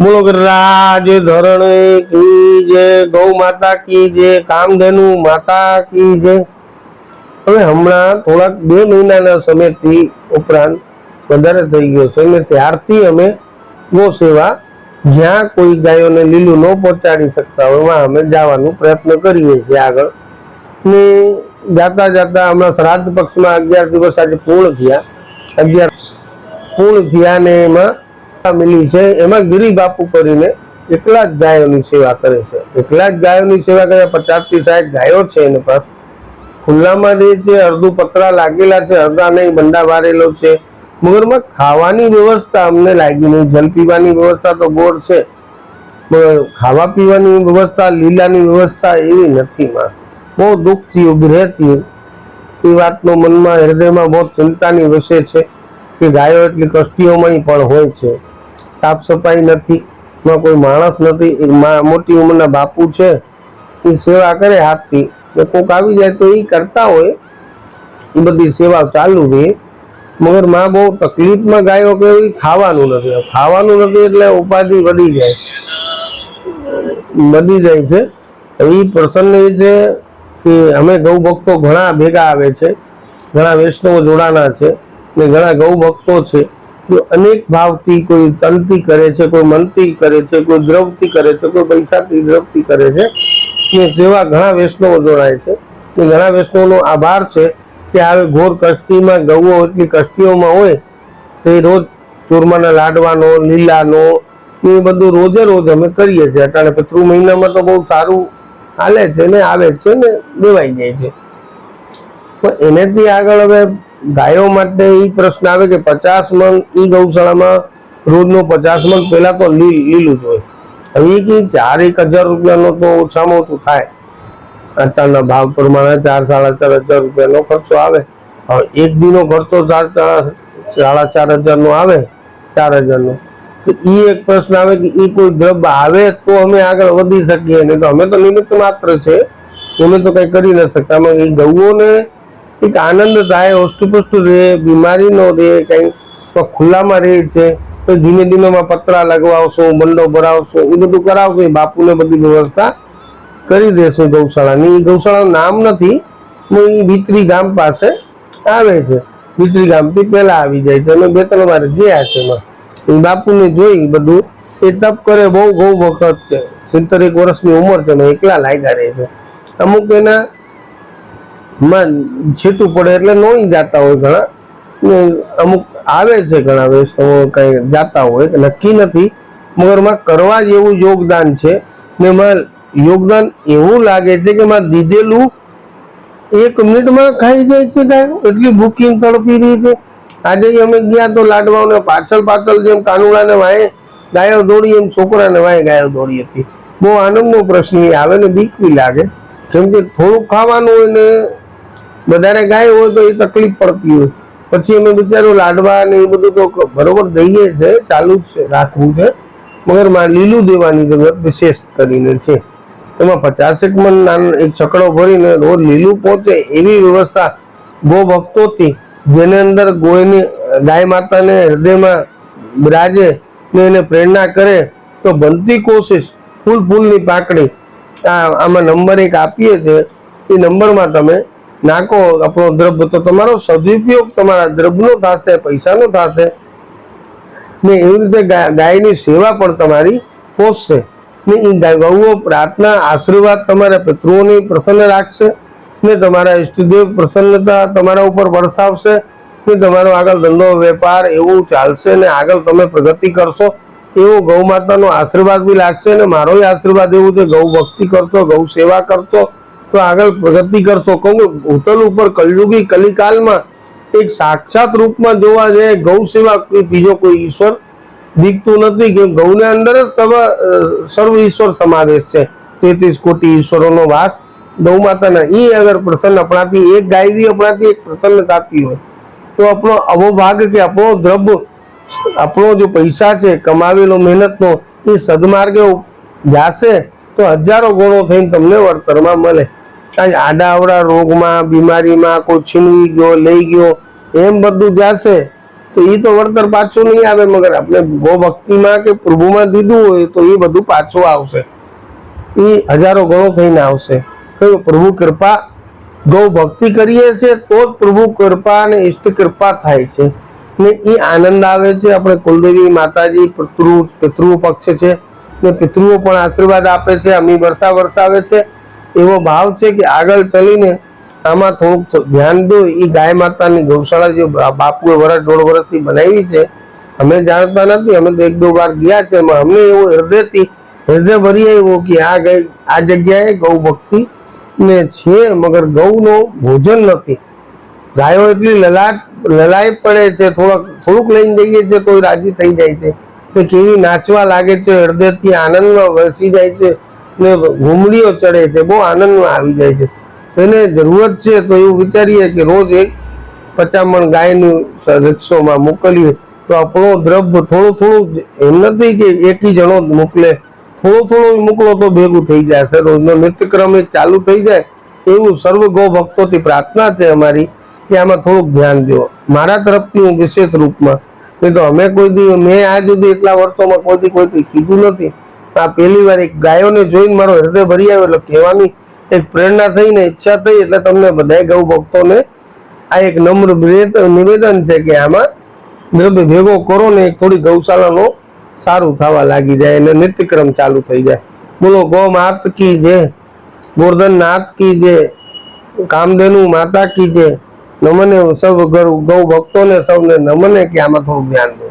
બોલો રાજ ધરણ કી જે, ગૌ માતા કી જે, કામધેનુ માતા કી જે. હવે હમણાં થોડાક બે મહિનાના સમયથી ઉપરાંત વધારે થઈ ગયો છે. અને ત્યારથી અમે ગૌ સેવા જ્યાં કોઈ ગાયોને લીલું ન પહોંચાડી શકતા હોય, એમાં અમે જવાનો પ્રયત્ન કરીએ છીએ આગળ. ને જાતા જાતા હમણાં શ્રાદ્ધ પક્ષમાં અગિયાર દિવસ આજે પૂર્ણ થયા. અગિયાર પૂર્ણ થયા ને એમાં મિલી છે. એમાં ગિરી કરીને એકલા જ ગાયોની સેવા કરે છે. એકલા જ ગાયોની સેવા કરે પચાસથી સાઠ ગાયો છે એને પાસ. ખુલ્લામાં જે છે, અડધું પતરા લાગેલા છે, અડધા નહીં, બંડા વારેલો છે. મગરમાં ખાવાની વ્યવસ્થા અમને લાગી નહીં. જલ પીવાની વ્યવસ્થા તો ગોળ છે. ખાવા પીવાની વ્યવસ્થા, લીલાની વ્યવસ્થા એવી નથી માં. બહુ દુઃખ થયું ગ્રહ થયું એ વાતનો મનમાં, હૃદયમાં બહુ ચિંતાની વિષય છે કે ગાયો એટલી કષ્ટીઓમાં પણ હોય છે. સાફ સફાઈ નથી, એમાં કોઈ માણસ નથી મા- મોટી ઉંમરના બાપુ છે, એ સેવા કરે હાથથી. ને કોક આવી જાય તો એ કરતા હોય એ બધી સેવા ચાલુ રહે. મગરમાં બહુ તકલીફમાં ગાયો કે ખાવાનું નથી. ખાવાનું નથી એટલે ઉપાધિ વધી જાય. વધી જાય છે. એ પ્રસન્ન એ છે કે અમે ગૌ ભક્તો ઘણા ભેગા આવે છે. ઘણા વૈષ્ણવ જોડાના છે. ને ઘણા ગૌ ભક્તો છે. અનેક ભાવથી કોઈ તનથી કરે છે, કોઈ મનથી કરે છે, કોઈ દ્રવથી કરે છે, કોઈ પૈસાથી દ્રવથી કરે છે એ જેવા ઘણા વૈષ્ણવો જોડાય છે. એ ઘણા વૈષ્ણવનો આભાર છે કે આવે ઘોર કષ્ટીમાં ગૌઓ એટલી કષ્ટીઓમાં હોય, તો એ રોજ ચૂરમાના લાડવાનો, લીલાનો, એ બધું રોજે રોજ અમે કરીએ છીએ. અટાણે પિતૃ મહિનામાં તો બહુ સારું હાલે છે ને, આવે છે ને, દેવાઈ જાય છે. પણ એનેથી આગળ હવે ગાયો માટે એ પ્રશ્ન આવે કે પચાસ મણ એ ગૌશાળામાં રોજનો પચાસ મણ પહેલા તો લીલું જ હોય. હવે કે ચાર, એક હજાર રૂપિયાનો તો ઓછામાં ઓછું થાય. અત્યારના ભાવ પ્રમાણે ચાર, સાડા ચાર હજાર રૂપિયાનો ખર્ચો આવે. હવે એક દીનો ખર્ચો ચાર- સાડા ચાર હજારનો આવે, ચાર હજારનો. તો એ એક પ્રશ્ન આવે કે એ કોઈ દ્રવ્ય આવે તો અમે આગળ વધી શકીએ નહીં. તો અમે તો નિમિત્ત માત્ર છે. અમે તો કંઈ કરી ન શકતા. અમે એ ગૌઓને એક આનંદ થાય હોસ્ટપુષ્ટ રહે, બીમારી નો રહે, કંઈ ખુલ્લામાં રહે છે, તો ધીમે ધીમે માં પતરા લગાવશો બંડો ભરાવશો, એ બધું કરાવશો, એ બાપુને બધી વ્યવસ્થા કરી દેશું ગૌશાળાની. એ ગૌશાળાનું નામ નથી, પણ એ ભીતરી ગામ પાસે આવે છે. ભીતરી ગામથી પહેલાં આવી જાય છે, અમે બે ત્રણ વાર ગયા છે એમાં. એ બાપુને જોઈ બધું, એ તપ કરે બહુ બહુ વખત છે. સિત્તેર એક વર્ષની ઉંમર છે એકલા લાગ્યા રહે છે. અમુક એના માં છેટું પડે એટલે નોઈ જાતા હોય ઘણા. ને અમુક આવે છે ઘણા વૈષ્ણવો કઈ જાતા હોય નક્કી નથી. મગરમાં કરવા જેવું યોગદાન છે. ને માં યોગદાન એવું લાગે છે કે માં દીધેલું એક મિનિટમાં ખાઈ જાય છે કાંઈ. એટલી ભૂખી તડપી રહી છે. આજે અમે ગયા તો લાડવાઓને પાછળ પાછળ જેમ કાનુડાને વાય ગાયો દોડી એમ છોકરાને વાય ગાયો દોડી હતી. બહુ આનંદનો પ્રશ્ન આવે ને બીક બી લાગે. કેમ કે થોડુંક ખાવાનું હોય ને વધારે ગાય હોય તો એ તકલીફ પડતી હોય. પછી અમે બિચારું લાડવા ને એ બધું તો બરોબર દઈએ છે, ચાલુ જ છે, રાખવું છે. મગરમાં લીલું દેવાની જરૂરત વિશેષ કરીને છે. એમાં પચાસેક મન નાનો એક ચકડો ભરીને રોજ લીલું પહોંચે એવી વ્યવસ્થા ગો ભક્તોથી જેને અંદર ગોયની ગાય માતાને હૃદયમાં બિરાજે ને એને પ્રેરણા કરે તો બનતી કોશિશ ફૂલ ફૂલની પાકડી. આ, આમાં નંબર એક આપીએ છે. એ નંબરમાં તમે નાખો, આપણો દ્રવ્ય તો તમારો સદુપયોગ તમારા દ્રવ્યનો થશે, પૈસાનો થશે. ને એવી રીતે ગાયની સેવા પણ તમારી પોષશે. ને એ ગૌઓ પ્રાર્થના, આશીર્વાદ તમારા પિતૃઓની પ્રસન્ન રાખશે. ને તમારા ઈષ્ટદેવ પ્રસન્નતા તમારા ઉપર વરસાવશે. ને તમારો આગળ ધંધો, વેપાર એવું ચાલશે ને આગળ તમે પ્રગતિ કરશો. એવો ગૌ માતાનો આશીર્વાદ બી લાગશે ને મારો આશીર્વાદ એવું છે, ગૌ ભક્તિ કરશો ગૌ સેવા કરશો તો આગળ પ્રગતિ કરશો. કહું, હોટલ ઉપર કલયુગી કલિકાલમાં એક સાક્ષાત રૂપમાં જોવા જાય ગૌ સેવા બીજો કોઈ ઈશ્વર દીખતું નથી કે ગૌના અંદર જ સર્વ ઈશ્વર સમાવેશ છે. તેત્રીસ કોટી ઈશ્વરોનો વાસ ગૌ માતાના એ અગર પ્રસન્ન આપણાથી એક ગાયવી આપણાથી એક પ્રસન્ન થતી હોય, તો આપણો અવો ભાગ કે આપણો દ્રવ્ય, આપણો જો પૈસા છે, કમાવેલો મહેનતનો, એ સદમાર્ગે જાશે, તો હજારો ગુણો થઈને તમને વળતરમાં મળે. આજ આડાવડા રોગમાં, બીમારીમાં કોઈ છીનવી ગયો, લઈ ગયો, એમ બધું જાશે, તો એ તો વળતર પાછું નહીં આવે મગર. આપણે ગો ભક્તિમાં કે પ્રભુમાં દીધું હોય તો એ બધું પાછું આવશે. એ હજારો ગણો થઈને આવશે. કયું પ્રભુ કૃપા, ગૌ ભક્તિ કરીએ છીએ, તો જ પ્રભુ કૃપા અને ઈષ્ટ કૃપા થાય છે. ને એ આનંદ આવે છે. આપણે કુલદેવી માતાજી, પિતૃ પિતૃ પક્ષ છે. ને પિતૃઓ પણ આશીર્વાદ આપે છે અમી વર્ષા વરસાવે છે. એવો ભાવ છે કે આગળ ચલીને આમાં થોડુંક ધ્યાન દો. એ ગાય માતાની ગૌશાળા જે બાપુએ વર્ષ દોઢ વર્ષથી બનાવી છે, અમે જાણતા નથી. અમે તો એક દો વાર ગયા છે. એમાં અમને એવો હૃદયથી હૃદય ભરી આવ્યો કે આ ગઈ આ જગ્યાએ ગૌ ભક્તિ ને છે, મગર ગૌનો ભોજન નથી. ગાયો એટલી લલાટ લલાઈ પડે છે. થોડાક, થોડુંક લઈને જઈએ છે તો રાજી થઈ જાય છે. કે કેવી નાચવા લાગે છે, હૃદયથી આનંદમાં વસી જાય છે. ને ઘૂમડીઓ ચડે છે, બહુ આનંદમાં આવી જાય છે. એને જરૂરત છે તો એવું વિચારીએ કે રોજ એક પચામણ ગાયનું રિક્ષોમાં મોકલીએ તો આપણો દ્રવ્ય થોડું થોડું એમ નથી કે એકી જણો મોકલે. થોડું થોડું મોકલો તો ભેગું થઈ જશે રોજનો નિત્યક્રમ એક ચાલુ થઈ જાય. એવું સર્વ ગૌ ભક્તોથી પ્રાર્થના છે અમારી કે આમાં થોડુંક ધ્યાન દો. મારા તરફથી હું વિશેષ રૂપમાં, નહીં તો અમે કોઈ દી, મેં આજ સુધી એટલા વર્ષોમાં કોઈથી કોઈથી કીધું નથી. આ પહેલી વાર એક ગાયોને જોઈને મારો હૃદય ભરી આવ્યો, એટલે કહેવાની એક પ્રેરણા થઈને ઈચ્છા થઈ, એટલે તમને બધાય ગૌ ભક્તોને આ એક નમ્ર નિવેદન છે કે આમાં દ્રવ્ય ભેગો કરો ને થોડી ગૌશાળાનો સારું થવા લાગી જાય અને નિત્યક્રમ ચાલુ થઈ જાય. બોલો, ગો માત કી જે ગોર્ધન નાથ કી જે કામધેનુ માતા કી જે નમને સૌ ગૌ ભક્તોને સૌને નમને કે આમાં થોડું ધ્યાન દો.